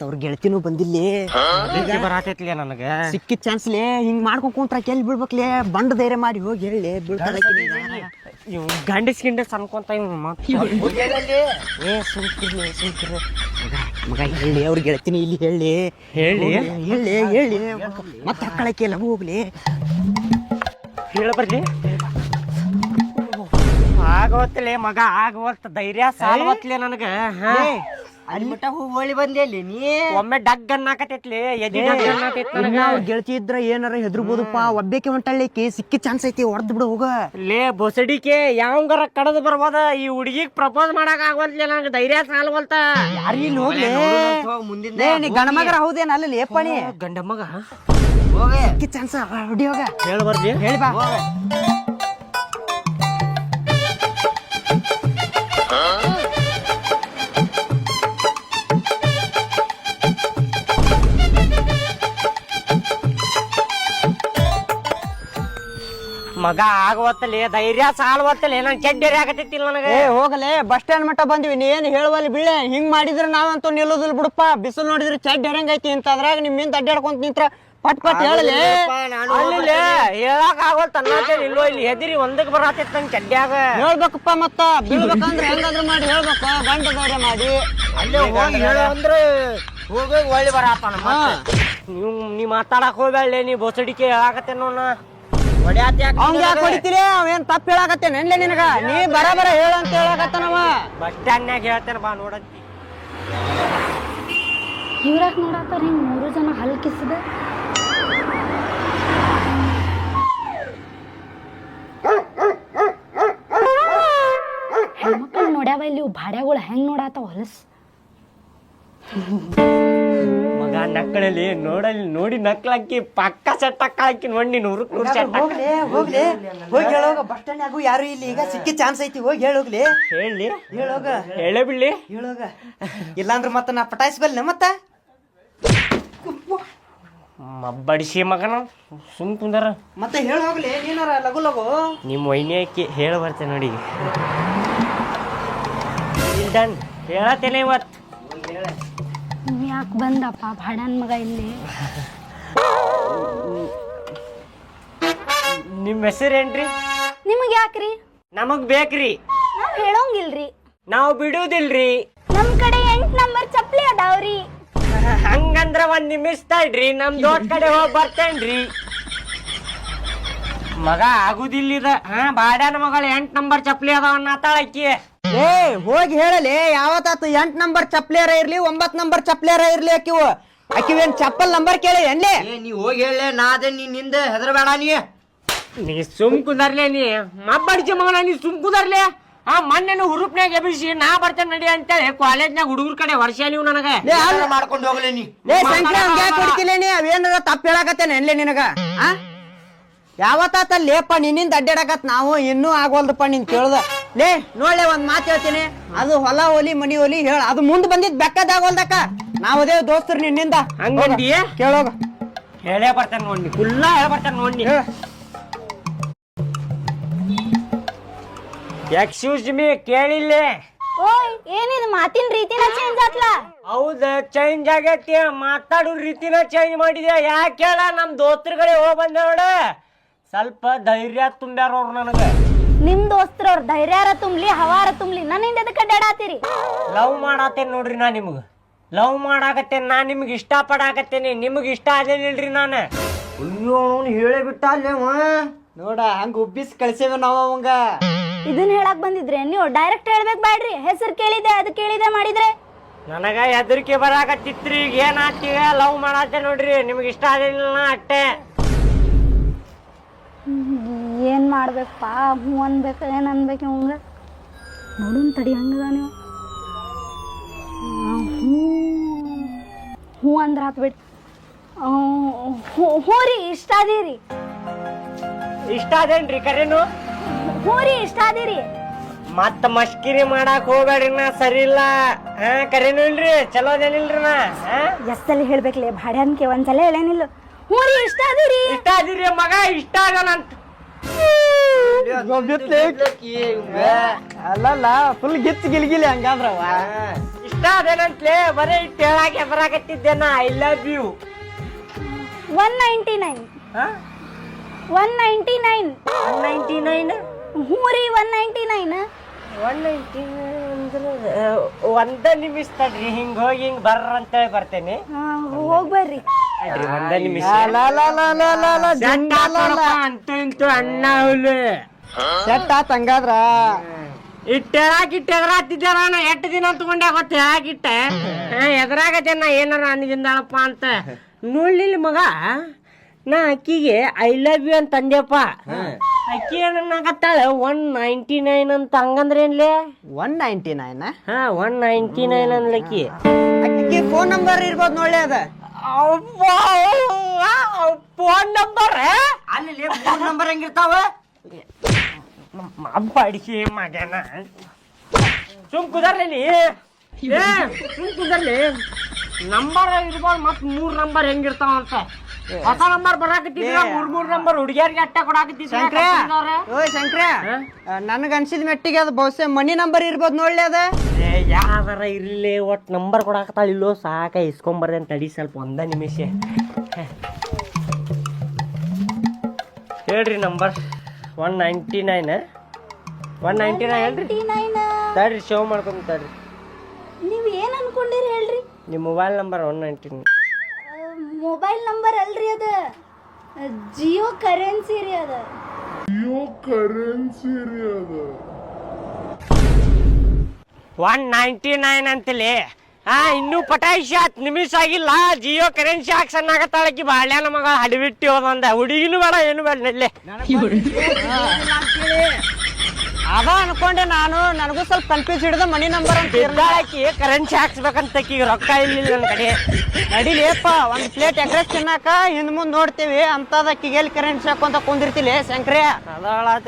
ಅವ್ರ ಗೆಳತಿನೂ ಬಂದಿಲ್ಲಿ. ಬರಾತೈತ್ಲಿ ನನಗ. ಸಿಕ್ಕಿದ ಚಾನ್ಸ್ಲೇ ಹಿಂಗ್ ಮಾಡ್ಕೊಂಡ್ ಕುಂತ್ರ ಕೆಲ್ ಬಿಡ್ಬೇಕ್ಲೇ ಬಂಡ್ ಧೈರ್ಯ ಮಾಡಿ ಹೋಗಿ ಹೇಳಿ ಬೀಳ್ತಾರ ಇವ್ ಗಂಡಸ್ ಗಿಂಡಸ್ ಅನ್ಕೊಂತ ಇವ್ ಏ ಸುಮ್ಕಿರ್ಲಿ ಸುಮ್ಕಿರ್ಲಿ ಮಗ ಹೇಳಿ ಅವ್ರ ಗೆಳತಿನಿ ಇಲ್ಲಿ ಹೇಳಿ. ಹೇಳಿ? ಹೇಳಿ ಹೇಳಿ. ಮತ್ತೆ ಹಕ್ಕಳಕ್ಕೆ ಎಲ್ಲ ಹೋಗ್ಲಿ. ಹೇಳ ಬರ್ಲಿ. ಆಗವತ್ತಲೆ ಮಗ ಆಗವತ್ತ ಧೈರ್ಯ ಸಾಲ್ವತ್ಲೆ ನನಗ. ಹಾ. ಹೋಳಿ ಬಂದೆ ನೀ ಒಮ್ಮೆ ಡಗ್ ಅನ್ನಾಕತೈತ್ಲಿ ಎದಿ ಡಗ್ ಅನ್ನತೈತ್ ಇನ್ನ ನನಗ ಅವ್ರ ಗೆಳತಿ ಇದ್ರ ಏನಾರ ಹೆದರ್ಬೋದಪ್ಪ. ಒಬ್ಬೇಕೆ ಹೊಂಟಳ್ಳಿಕ್ಕೆ ಸಿಕ್ಕಿ ಚಾನ್ಸ್ ಐತಿ ಹೊಡೆದ್ ಬಿಡು ಹೋಗ. ಲೇ ಬೊಸಡಿಕೆ ಯಾವಂಗಾರ ಕಡದ್ ಬರ್ಬೋದ? ಈ ಹುಡುಗಿಗ್ ಪ್ರಪೋಸ್ ಮಾಡಕ್ ಆಗವಲ್ತ್ಲೆ ನಂಗೆ ಧೈರ್ಯ ಸಾಲ್ವಲ್ತ. ಯಾರಿ ಹೋಗ್ಲಿ? ಮುಂದಿನ ಲೇ, ನೀ ಹೌದೇನ ಅಲ್ಲಿ? ಪಣಿ ಗಂಡ ಮಗ? ಹೋಗಿ. ಸಿಕ್ಕಿ ಚಾನ್ಸ್ ಹೊಡಿ ಹೋಗ. ಹೇಳ್ಬಾರ್ದು ಹೇಳಿ ಬಾ. ಮಗ ಆಗವತ್ತಲೆ ಧೈರ್ಯ ಸಾಲ್ವತ್ತಲೆ ನನ್ ಕೆಡ್ಡೆರಿ ಆಗತಿತ್ತಿಲ್ಲ ನನಗ. ಏ ಹೋಗಲೇ ಬಸ್ ಸ್ಟ್ಯಾಂಡ್ ಮಟ್ಟ ಬಂದ್ವಿ. ನೀ ಏನ್ ಹೇಳುವಲ್ಲಿ ಬೀಳೆ? ಹಿಂಗ್ ಮಾಡಿದ್ರ ನಾವಂತೂ ನಿಲ್ಲೋದಿಲ್ಲ ಬಿಡಪ್ಪ. ಬಿಸಿಲು ನೋಡಿದ್ರೆ ಚಡ್ ಹೆರಂಗೈತಿ ಅಂತ ಅದ್ರಾಗ ನಿಮ್ಮಿಂದ ಅಡ್ಡಾಡ್ಕೊಂತ ನಿಂತ್ರ ಪಟ್ ಪಟ್ ಹೇಳಲೇ. ಅಲ್ಲಿ ಹೇಳಕ್ ಇಲ್ಲೋ ಇಲ್ಲಿ ಹೆದಿರಿ ಒಂದಕ್ಕೆ ಬರತ್ತಿತ್ತು ನನ್ ಚಡ್ಡ್ಯಾಗ ಹೇಳ್ಬೇಕಪ್ಪ ಮತ್ತ. ಬೀಳ್ಬೇಕಂದ್ರೆ ಹೆಂಗಾದ್ರೂ ಮಾಡಿ ಹೇಳ್ಬೇಕು. ಗಂಡ ಧೈರ್ಯ ಮಾಡಿ. ಅಲ್ಲೇ ಹೋಗಿ ಹೇಳು ಅಂದ್ರೆ ಹೋಗಿ ಒಳ್ಳೆ ಬರತ್ತಾನ. ನೀವು ನೀ ಮಾತಾಡಕ್ ಹೋಗ್ಬೇಡ ನೀ ಬೊಸಡಿಕೆ ಹೇಳಾಕತ್ತೇನೋ ನಾ. ಹೊಡ್ಯಾತ ಅವ್ನ್ ಯಾಕೆ ಹೊಡಿತೀರಿ? ಅವೇನ್ ತಪ್ಪ ಹೇಳಾಕತ್ತೇನೆ? ನೆನ್ಲೆ ನಿನಗ? ನೀ ಬರ ಹೇಳು ಅಂತ ಹೇಳಾಕತ್ತನವ ಬಸ್ ಸ್ಟ್ಯಾಂಡ್ನ್ಯಾಗ ಹೇಳ್ತೇನೆ ಬಾ ನೋಡಂತಿ. ಇವ್ರಾಗ ನೋಡತ್ತಾರ ಹಿಂಗೆ ಮೂರು ಜನ ಹಲ್ಕಿಸಿದ ಹೆಣ್ಮಕ್ಳು ನೋಡ್ಯಾವ ಇಲ್ಲಿ ಇವು ಭಾಡ್ಯಾಗಳು ಹೆಂಗ್ ನೋಡಾತಾವ ಹೊಲಸ್? ಮಗ ನಕ್ಕಳಲ್ಲಿ ನೋಡಲ್ಲಿ ನೋಡಿ ನಕ್ಲಕ್ಕಿ ಪಕ್ಕ ಸೆಟ್ ಹಾಕಿ ನೋಡಿ ನೂರು ನೂರು ಸೆಟ್ ಹೋಗ್ಲಿ ಹೋಗ್ಲಿ. ಹೋಗಿ ಹೇಳೋಗ ಬಸ್ ಸ್ಟ್ಯಾಂಡ್ ಆಗು ಯಾರು ಇಲ್ಲಿ ಈಗ ಸಿಕ್ಕಿ ಚಾನ್ಸ್ ಐತಿ ಹೋಗಿ ಹೇಳೋಗ್ಲಿ. ಹೇಳಿ. ಹೇಳೋಗ. ಹೇಳೇ ಬಿಡ್ಲಿ. ಹೇಳೋಗ. ಇಲ್ಲಾಂದ್ರೆ ಮತ್ತೆ ನಾ ಪಟಾಯಿಸ್ಬಲ್ಲೆ ಮತ್ತೆ? ಮಬ್ಬಡಿಸಿ ಮಗನ ಸುಮ್ ಕುಂದರ. ಮತ್ತೆ ಹೇಳ ಹೋಗ್ಲಿ ನೀನಾರ ಲಗು ಲಗು ನಿಮ್ಮ ವೈನಿ ಆಕಿ ಹೇಳ ಬರ್ತೇನೆ ನೋಡಿ. ಡನ್ ಹೇಳತ್ತೇನೆ ಇವತ್ತು. ಯಾಕೆ ಬಂದಪ್ಪ ಭಾಡನ್ ಮಗ ಇಲ್ಲಿ? ನಿಮ್ಮ ಹೆಸರೇನ್ರಿ ನಿಮಗೆ ಯಾಕ್ರಿ? ನಮಗ್ ಬೇಕ್ರಿ. ನಾವ್ ಹೇಳೋಂಗಿಲ್ರಿ. ನಾವು ಬಿಡುದಿಲ್ರಿ. ನಮ್ ಕಡೆ ಎಂಟ್ ನಂಬರ್ ಚಪ್ಪಲಿ ಅದಾವ್ರಿ. ಹಂಗಂದ್ರ ಒಂದ್ ನಿಮಿಷ ತಡ್ರಿ ನಮ್ ದೊಡ್ಡ ಕಡೆ ಹೋಗಿ ಬರ್ತೇನ್ರಿ. ಮಗ ಆಗುದಿಲ್ಲ ಹಾ ಬಾಡ್ಯಾನ ಮಗಳ ಎಂಟ್ ನಂಬರ್ ಚಪ್ಪಲಿ ಅದಾವ ಅನ್ನತಾಳಕ್ಕಿ ಏ ಹೋಗಿ ಹೇಳಲಿ ಯಾವತ್ತಾತು ಎಂಟ್ ನಂಬರ್ ಚಪ್ಲೇರ ಇರ್ಲಿ ಒಂಬತ್ ನಂಬರ್ ಚಪ್ಲೇರ ಇರ್ಲಿ ಆಕಿವು ಆಕಿವೇನ್ ಚಪ್ಪಲ್ ನಂಬರ್ ಕೇಳಿ ಎನ್ಲಿ? ಏ ನೀ ಹೋಗಿ ಹೇಳ ನಾ ಅದೇ ನೀ ನಿಂದ ಹೆದರಬೇಡ ನೀ. ನೀ ಸುಮ್ ಕುಂದರ್ಲೆ ನೀ. ಮಬ್ಬಡಿಸಿ ಮಗನ ನೀ ಸುಮ್ ಕುಂದರ್ಲೆ ಆ ಮೊನ್ನೆ ಹುರುಪ್ನಾಗ ಎಬ್ಬಿಸಿ ನಾ ಬರ್ತೇನೆ ನಡಿ ಅಂತೇಳಿ ಕಾಲೇಜ್ನಾಗ ಹುಡುಗರ ಕಡೆ ವರ್ಷ ನೀವು ನನಗೆ. ಲೇ ಅಲ್ಲ. ಏನಾರ ಮಾಡ್ಕೊಂಡು ಹೋಗ್ಲಿ ನೀ. ಲೇ ಸಂಖ್ಯೆ ಹಂಗೆ ಯಾಕೆ ಹೊಡಿತಿಲ್ಲ ನೀ? ಅವೇನಾರ ತಪ್ಪ ಹೇಳಕತ್ತೇನೆ ಎನ್ಲಿ ನಿನಗ? ಆ? ಯಾವತ್ತಾತ ಲೇಪ ನಿನ್ನಿಂದ ಅಡ್ಡಾಡಕತ್ ನಾವು ಇನ್ನೂ ಆಗೋಲ್ದಪ್ಪ ನಿನ್ ಕೇಳ್ದ. ಲೇ ನೋಡ್ಲೆ ಒಂದ್ ಮಾತು ಹೇಳ್ತೀನಿ. ಅದು ಹೊಲ ಹೊಲಿ ಮನಿ ಹೊಲಿ ಹೇಳ. ಅದು ಮುಂದ್ ಬಂದಿದ್ ಬೆಕ್ಕದಾಗೋಲ್ದಕ್ಕ. ಹೊಲ್ದಕ್ಕ ನಾವದೇ ದೋಸ್ತರು ನಿನ್ನಿಂದ. ಹಂಗಂದಿ ಕೇಳೋಗ ಹೇಳೇ ಬರ್ತಾನೆ ನೋಡಿ ಫುಲ್ಲ ಹೇಳ ಬರ್ತೇನೆ ನೋಡಿ ಎಕ್ಸ್ಕ್ಯೂಸ್ ಮೀ ಕೇಳಿಲ್ಲೇ. ಓಯ್ ಏನಿದು ಮಾತಿನ ರೀತಿನ ಚೇಂಜ್ ಆತ್ಲ? ಹೌದ ಚೇಂಜ್ ಆಗೈತಿ. ಮಾತಾಡೋ ರೀತಿನ ಚೇಂಜ್ ಮಾಡಿದೆ ಯಾಕೆ ಹೇಳ? ನಮ್ ದೋಸ್ತ್ರಗಳೇ ಹೋಗ್ ಬಂದೆ ನೋಡು. ಸ್ವಲ್ಪ ಧೈರ್ಯ ತುಂಬ್ಯಾರ ಅವ್ರು ನನಗ. ನಿಮ್ ದೋಸ್ತ್ರವ್ರ ಧೈರ್ಯಾರ ತುಂಬ್ಲಿ ಹವಾರ ತುಂಬ್ಲಿ ನನ್ನಿಂದ ಎದಕ್ಕೆ ಅಡ್ಡಾಡತ್ತೀರಿ ಲವ್ ಮಾಡಾತೆ ನೋಡ್ರಿ ನಾ ನಿಮ್ಗ? ಲವ್ ಮಾಡಾಕತ್ತೇನೆ ನಾ ನಿಮ್ಗೆ ಇಷ್ಟ ಪಡಾಕತ್ತೇನಿ ನಿಮ್ಗೆ ಇಷ್ಟ ರೀ ನಾನು? ಅಯ್ಯೋ ಅವ್ನು ಹೇಳೇ ಬಿಟ್ಟ ಅಲ್ಲೇವ. ನೋಡ ಹಂಗ ಉಬ್ಬಿಸಿ ಕಳ್ಸೇವ ನಾವ ಅವಂಗ. ಇದನ್ನ ಹೇಳಕ್ ಬಂದಿದ್ರೆ ನೀವು ಡೈರೆಕ್ಟ್ ಹೇಳ್ಬೇಕು ಬ್ಯಾಡ್ರಿ. ಹೆಸರು ಕೇಳಿದೆ ಅದು ಕೇಳಿದೆ ಮಾಡಿದ್ರೆ. ನನಗ ಹೆದರಿಕೆ ಬರಾಕತ್ತಿತ್ರಿ ಈಗ ಏನ್ ಆಗ್ತೀವಿ ಲವ್ ಮಾಡಾತೆ ನೋಡ್ರಿ ನಿಮ್ಗೆ ಇಷ್ಟ ಆಗಲಿಲ್ಲ ಅಟ್ಟೆ. ಏನ್ ಮಾಡ್ಬೇಕಪ್ಪ ಹ್ಞೂ ಅನ್ಬೇಕು ಏನು ಅನ್ಬೇಕು ಅವಂಗ ನೋಡುನ್ ತಡಿ ಹಂಗದ ನೀವು. ಹ್ಞೂ. ಹ್ಞೂ ಅಂದ್ರ ಬಿಡ್. ಹ್ಞೂ ರೀ ಇಷ್ಟ ಅದೀರಿ. ಇಷ್ಟ ಅದೇನ್ರಿ ಕರೆನು? ಹ್ಞೂ ರೀ ಇಷ್ಟ ಅದೀರಿ. ಮತ್ತ ಮಸ್ಕಿರಿ ಮಾಡಾಕ್ ಹೋಗ್ಬೇಡ್ರಿ ನಾ ಸರಿ ಇಲ್ಲ. ಹಾ ಕರೆನು ಇಲ್ರಿ? ಚಲೋ ಅದೇನಿಲ್ರಿ ನಾ? ಹಾ? ಎಷ್ಟಲ್ಲಿ ಹೇಳ್ಬೇಕ್ಲೆ ಭಾಡ್ಯಾನ್ಕೆ ಒಂದ್ಸಲ ಹೇಳೇನಿಲ್ಲ. ಹ್ಞೂ ರೀ ಇಷ್ಟ ಅದೀರಿ. ಇಷ್ಟ ಅದೀರಿ ಮಗ ಇಷ್ಟ ಅಲ್ಲಲ್ಲ ಫುಲ್ ಗಿಚ್ ಗಿಲ್ಗಿಲಿ ಹಂಗಾದ್ರವ ಇಷ್ಟ ಅದೇನಂತ್ಲೆ ಬರೀ ಕೇಳಾಕ ನಾ I love you one ninety nine one ninety nine one ninety nine ಹ್ಞೂ ರೀ one ninety nine one ninety ಅಂದ್ರೆ ಒಂದ ನಿಮಿಷ ತಡ್ರಿ ಹಿಂಗ್ ಹೋಗಿ ಹಿಂಗ್ ಬರ್ರ ಅಂತೇಳಿ ಬರ್ತೇನೆ ಹೋಗಿ ಬರ್ರಿ ಒಂದ ನಿಮಿಷ. ಅಂತ ಇಂತು ಅಣ್ಣ ಹುಲ್ಲು ಸೆಟ್ ಆತ್ ಹಂಗಾದ್ರ? ಹಾಕಿಟ್ಟೆ ಎದ್ರ ಇಟ್ಟು ಎದುರಾತಿದ್ದೆ ನಾನು. ಎಷ್ಟು ದಿನ ತಗೊಂಡೆ ಗೊತ್ತ ಹಾಕಿಟ್ಟೆ ಎದುರಾಗತ್ತೆ ನಾ ಏನಾರ ಅನ್ನದಿಂದಾಳಪ್ಪ ಅಂತ. ನೋಡ್ಲಿಲ್ಲ ಮಗ ನಾ ಅಕ್ಕಿಗೆ ಐ ಲವ್ ಯು ಅಂತ ಅಂದ್ಯಪ್ಪ ಅಕ್ಕಿ ಏನಾಗತ್ತಾಳೆ ಒನ್ ನೈಂಟಿ ನೈನ್ ಅಂತ ಹಂಗಂದ್ರೆ ಏನ್ಲೇ ಒನ್ ನೈಂಟಿ ನೈನ್ ಹಾ ಒನ್ ನೈಂಟಿ ನೈನ್ ಅನ್ಲಕ್ಕಿ ಅಕ್ಕಿ. ಫೋನ್ ನಂಬರ್ ಇರ್ಬೋದು ನೋಡ್ಲಿ ಅದ. ಫೋನ್ ನಂಬರ್ ಅಲ್ಲಿ ಫೋನ್ ನಂಬರ್ ಹೆಂಗಿರ್ತಾವ? ಅಡಿಸಿ ಮಗನ. ಸುಮ್ ಕುದರ್ಲಿ ಏ ಸುಮ್ ಕುದರ್ಲಿ ನಂಬರ್ ಇರ್ಬೋದು ಮತ್ ಮೂರ್ ನಂಬರ್ ಹೆಂಗಿರ್ತಾವ ಅಂತ ಹೊಸ ನಂಬರ್ ಬರಾಕತ್ತಿದ್ರ ಮೂರ್ ಮೂರ್ ನಂಬರ್ ಹುಡುಗಿಯರ್ಗೆ ಅಟ್ಟ ಕೊಡಾಕತ್ತಿದ್ರ ಓಯ್ ಶಂಕ್ರ. ನನಗ ಅನ್ಸಿದ ಮೆಟ್ಟಿಗೆ ಅದು ಬಹುಶಃ ಮನಿ ನಂಬರ್ ಇರ್ಬೋದು ನೋಡ್ಲಿ ಅದ. ಯಾವ್ದಾರ ಇರ್ಲಿ ಒಟ್ ನಂಬರ್ ಕೊಡಾಕತ್ತಾಳ ಇಲ್ಲೋ ಸಾಕ ಇಸ್ಕೊಂಬರ್ರಿ ಅಂತ ತಡಿ ಸ್ವಲ್ಪ ಒಂದ ನಿಮಿಷ. ಹೇಳ್ರಿ number. One ninety nine one ninety nine ಹೇಳ್ರಿ. ತಡ್ರಿ ಶೋ ಮಾಡ್ಕೊಂಡು ತಡ್ರಿ. ನೀವು ಏನು ಅನ್ಕೊಂಡಿರಿ ಹೇಳ್ರಿ? ನಿಮ್ಮ mobile number one ninety nine mobile number ಅಲ್ರಿ ಅದ. ಜಿಯೋ ಕರೆನ್ಸಿ ರೀ ಅದ. ಒನ್ ನೈಂಟಿ ನೈನ್ ಅಂತಲೇ ಹಾ ಇನ್ನೂ ಪಟಾಯಿಸಿ ಹತ್ತು ನಿಮಿಷ ಆಗಿಲ್ಲ. ಜಿಯೋ ಕರೆನ್ಸಿ ಹಾಕ್ಸನ್ ಆಗತ್ತಾಳಕಿ ಬಾಳ್ಯಾನ ನಮಗ ಹಡಿಬಿಟ್ಟಿ ಹೋದಂದ. ಹುಡುಗಿನೂ ಬೇಡ ಏನು ಬೇಡ ನಡ್ಲೆ. ಅದ ಅನ್ಕೊಂಡೆ ನಾನು. ನನಗೂ ಸ್ವಲ್ಪ ಕನ್ಫ್ಯೂಸ್ ಹಿಡಿದ ಮನಿ ನಂಬರ್ ಅಂತ ಹಾಕಿ ಕರೆನ್ಸಿ ಹಾಕ್ಸ್ಬೇಕಂತ ಈಗ ರೊಕ್ಕ ಇಲ್ಲ ನನ್ನ ಕಡೆ. ನಡಿಲೇಪ್ಪ ಒಂದ್ ಪ್ಲೇಟ್ ಎಗ್ರೆಸ್ ತಿನ್ನಾಕ ಹಿಂದ್ ಮುಂದ್ ನೋಡ್ತೀವಿ. ಅಂತದ ಅಕ್ಕಿಗೆ ಎಲ್ಲಿ ಕರೆನ್ಸಿ ಹಾಕೊಂತ ಕುಂದಿರ್ತಿಲಿ ಶಂಕ್ರೆ? ಅದಾಳ